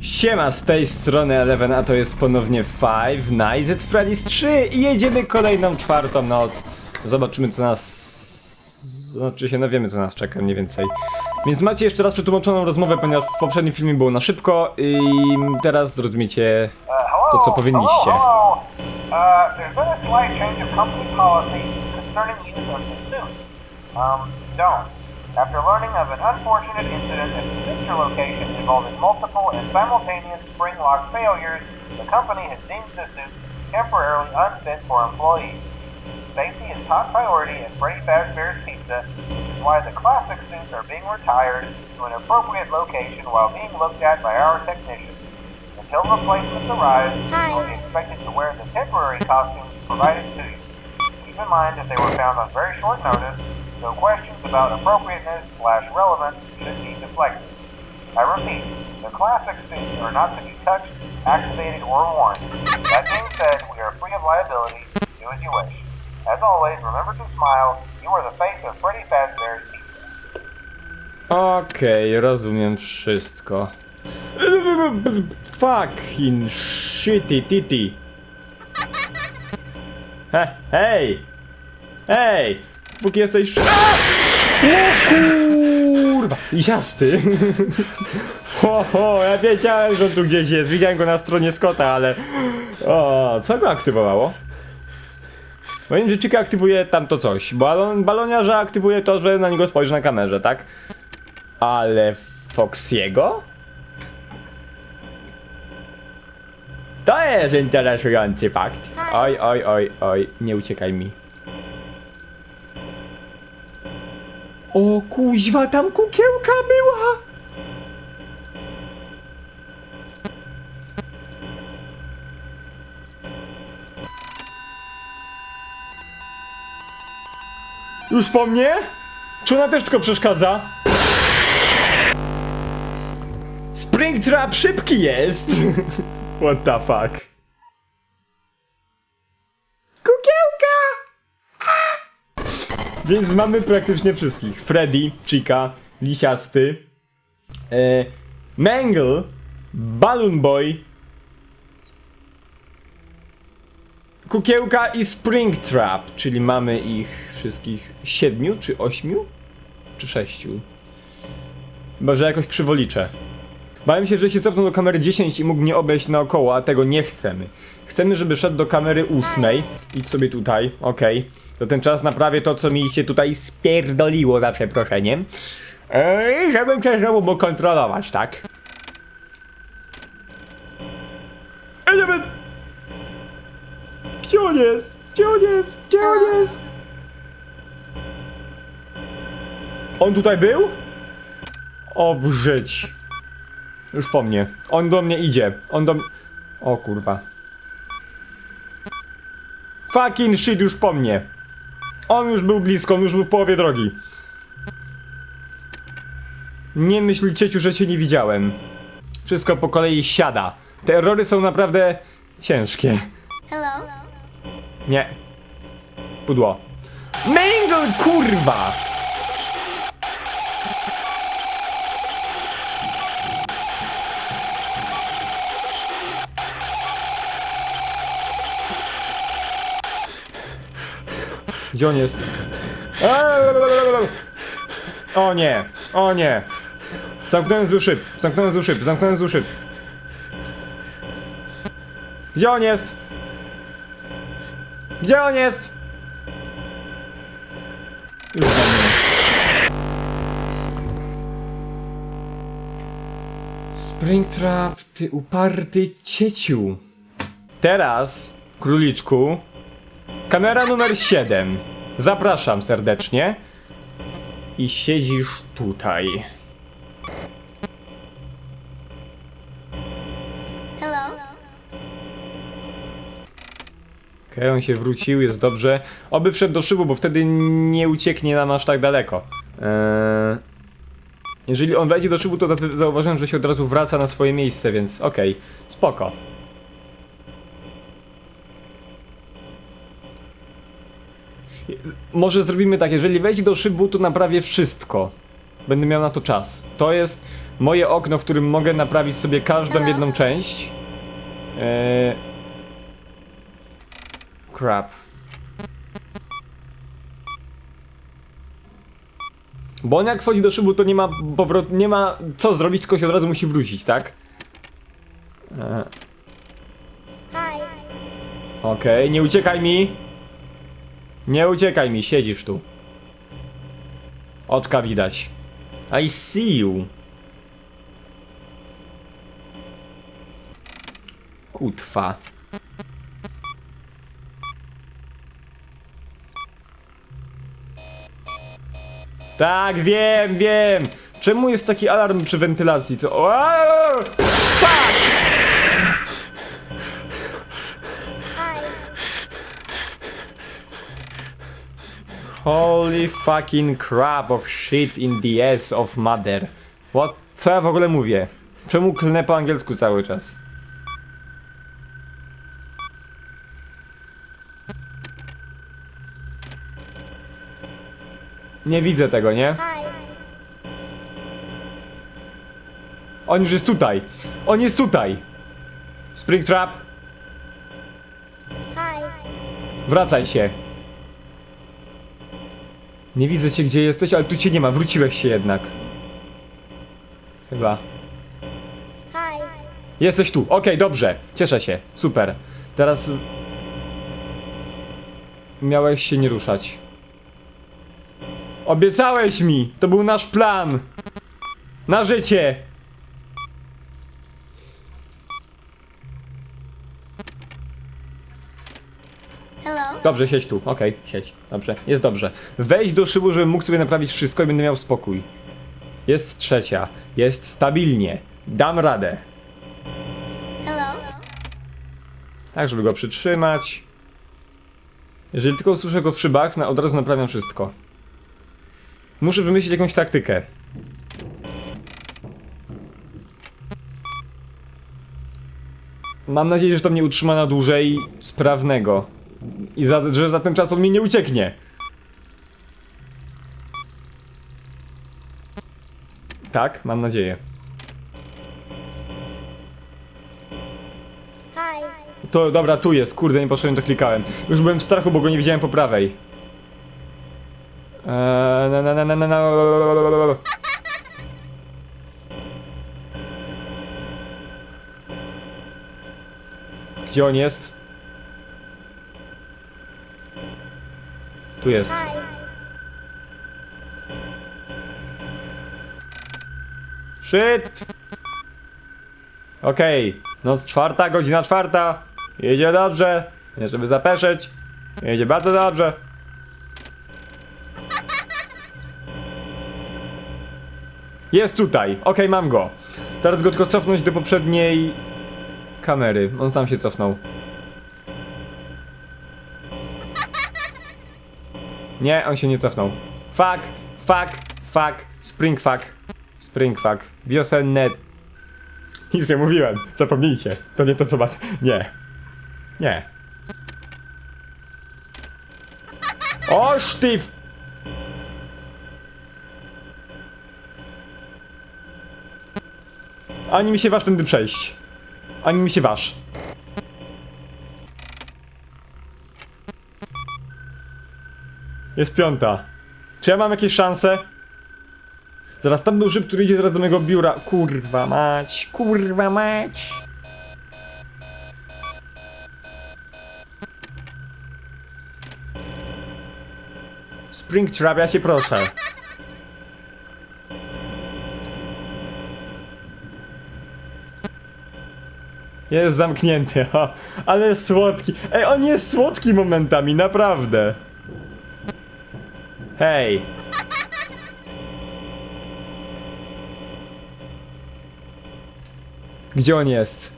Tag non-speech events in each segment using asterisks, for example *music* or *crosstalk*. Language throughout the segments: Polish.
Siema, z tej strony Eleven, a to jest ponownie Five Nights at Freddy's 3 i jedziemy kolejną czwartą noc. Zobaczymy co nas... Znaczy się, no wiemy co nas czeka mniej więcej. Więc macie jeszcze raz przetłumaczoną rozmowę, ponieważ w poprzednim filmie było na szybko i teraz zrozumiecie to co powinniście. Uh, there's been. Um. After learning of an unfortunate incident at the sister location involving multiple and simultaneous spring lock failures, the company has deemed the suit temporarily unfit for employees. Safety is top priority at Freddy Fazbear's Pizza, which is why the classic suits are being retired to an appropriate location while being looked at by our technicians. Until replacements arrive, you will be expected to wear the temporary costumes provided to you. Keep in mind that they were found on very short notice, so questions about appropriateness slash relevance should be deflected. I repeat, the classic suits are not to be touched, activated, or worn. That being said, we are free of liability. Do as you wish. As always, remember to smile. You are the face of Freddy Fazbear's. Okej, rozumiem wszystko. Fucking shitty titty. He, hej! Hej! Póki jesteś... A! O kurwa! Jasty! *laughs* Ho, ho, ja wiedziałem, że on tu gdzieś jest. Widziałem go na stronie Scotta, ale... O, co go aktywowało? Że Chica aktywuje tamto coś. Balon, baloniarza aktywuje to, że na niego spojrzy na kamerze, tak? Ale Foxiego? To jest interesujący fakt. Oj, oj, oj, oj, nie uciekaj mi. O kuźwa, tam kukiełka była! Już po mnie? Czy ona też tylko przeszkadza? Springtrap szybki jest! *laughs* What the fuck? Kukiełka! Więc mamy praktycznie wszystkich. Freddy, Chica, Lisiasty, e, Mangle, Balloon Boy, Kukiełka i Springtrap, czyli mamy ich wszystkich siedmiu, czy ośmiu, czy sześciu. Chyba, że jakoś krzywo liczę. Bałem się, że się cofnął do kamery 10 i mógł mnie obejść naokoło, a tego nie chcemy. Chcemy, żeby szedł do kamery 8. Idź sobie tutaj, okej. To ten czas naprawię to, co mi się tutaj spierdoliło za przeproszeniem. Ej, żebym cię znowu mógł kontrolować, tak? Wiem. Gdzie on jest? Gdzie on jest? Gdzie on jest? On tutaj był? O, w żyć. Już po mnie. On do mnie idzie. On do. O kurwa. Fucking shit już po mnie. On już był blisko, on już był w połowie drogi. Nie myśl cieciu, że cię nie widziałem. Wszystko po kolei siada. Te errory są naprawdę ciężkie. Hello? Nie. Pudło. Mangle, kurwa! Gdzie on jest? O nie, o nie. Zamknąłem zły szyb, zamknąłem zły szyb, zamknąłem zły szyb. Gdzie on jest? Gdzie on jest? Już za. Springtrap, ty uparty cieciu. Teraz, króliczku, kamera numer 7. Zapraszam serdecznie. I siedzisz tutaj. Hello? Okej, on się wrócił, jest dobrze. Oby wszedł do szybu, bo wtedy nie ucieknie nam aż tak daleko. Eee, jeżeli on wejdzie do szybu, to za- zauważyłem, że się od razu wraca na swoje miejsce, więc okej, spoko. Może zrobimy tak, jeżeli wejdzie do szybu, to naprawię wszystko. Będę miał na to czas. To jest moje okno, w którym mogę naprawić sobie każdą Hello? jedną część. Eee... Crap. Bo on jak wchodzi do szybu, to nie ma powrot, nie ma co zrobić, tylko się od razu musi wrócić, tak? Eee. Okej, nie uciekaj mi. Nie uciekaj mi, siedzisz tu. Oczka widać. I see you. Kutwa. Tak, wiem, wiem. Czemu jest taki alarm przy wentylacji? Co? Holy fucking crap of shit in the ass of mother. What? Co ja w ogóle mówię? Czemu klnę po angielsku cały czas? Nie widzę tego, nie? On już jest tutaj. On jest tutaj. Springtrap, Hi. wracaj się. Nie widzę cię gdzie jesteś, ale tu cię nie ma. Wróciłeś się jednak. Chyba. Hi. Jesteś tu. Okej, dobrze. Cieszę się. Super. Teraz. Miałeś się nie ruszać. Obiecałeś mi! To był nasz plan! Na życie! Dobrze, siedź tu. Okej, siedź. Dobrze, jest dobrze. Wejdź do szybu, żebym mógł sobie naprawić wszystko i będę miał spokój. Jest trzecia. Jest stabilnie. Dam radę. Hello. Tak, żeby go przytrzymać. Jeżeli tylko usłyszę go w szybach, na, od razu naprawiam wszystko. Muszę wymyślić jakąś taktykę. Mam nadzieję, że to mnie utrzyma na dłużej sprawnego. I za, że za ten czas on mi nie ucieknie. Tak, mam nadzieję. To dobra, tu jest, kurde, nie poszedłem, to klikałem. Już byłem w strachu, bo go nie widziałem po prawej. Eee, na, na, na, na, na, na. Gdzie on jest? Tu jest. Hi. Shit! Okej, noc czwarta, godzina czwarta. Jedzie dobrze. Nie żeby zapeszyć. Jedzie bardzo dobrze. Jest tutaj. Okej, mam go. Teraz go tylko cofnąć do poprzedniej kamery. On sam się cofnął. Nie, on się nie cofnął. Fuck, fuck, fuck, spring fuck, spring fuck, wiosenne... Nic nie mówiłem, zapomnijcie. To nie to co was... Nie. Nie. O, sztyw! Ani mi się waż tędy przejść. Ani mi się waż. Jest piąta. Czy ja mam jakieś szanse? Zaraz tam był szyb, który idzie teraz do mojego biura. Kurwa mać, kurwa mać. Springtrap, ja się proszę. Jest zamknięty, ha. *laughs* Ale słodki. Ej, on jest słodki momentami, naprawdę. Hej. Gdzie on jest?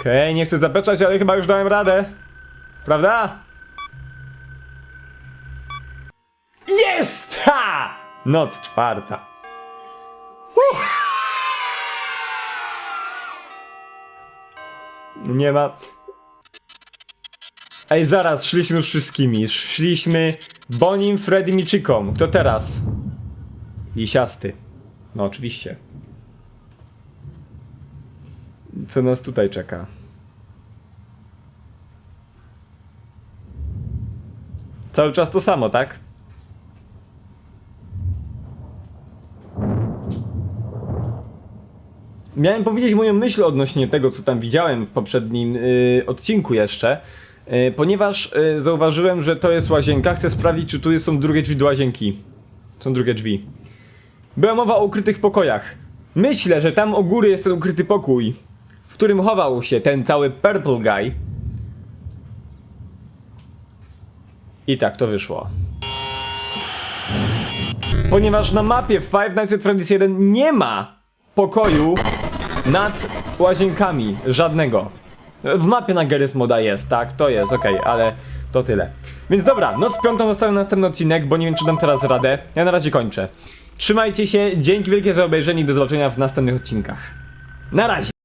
Okej, nie chcę zapeszać, ale chyba już dałem radę. Prawda? Jest! Ha! Noc czwarta. Nie ma. Ej, zaraz, szliśmy już wszystkimi. Szliśmy Bonim, Freddym i. Kto teraz? Lisiasty. No oczywiście. Co nas tutaj czeka? Cały czas to samo, tak? Miałem powiedzieć moją myśl odnośnie tego, co tam widziałem w poprzednim y, odcinku jeszcze, y, ponieważ y, zauważyłem, że to jest łazienka. Chcę sprawdzić, czy tu są drugie drzwi do łazienki. Są drugie drzwi. Była mowa o ukrytych pokojach. Myślę, że tam u góry jest ten ukryty pokój, w którym chował się ten cały Purple Guy. I tak to wyszło. Ponieważ na mapie Five Nights at Freddy's 1 nie ma pokoju nad łazienkami. Żadnego. W mapie na Garry's Moda jest, tak? To jest, okej, ale to tyle. Więc dobra, noc piątą zostawiam na następny odcinek, bo nie wiem czy dam teraz radę. Ja na razie kończę. Trzymajcie się, dzięki wielkie za obejrzenie i do zobaczenia w następnych odcinkach. Na razie!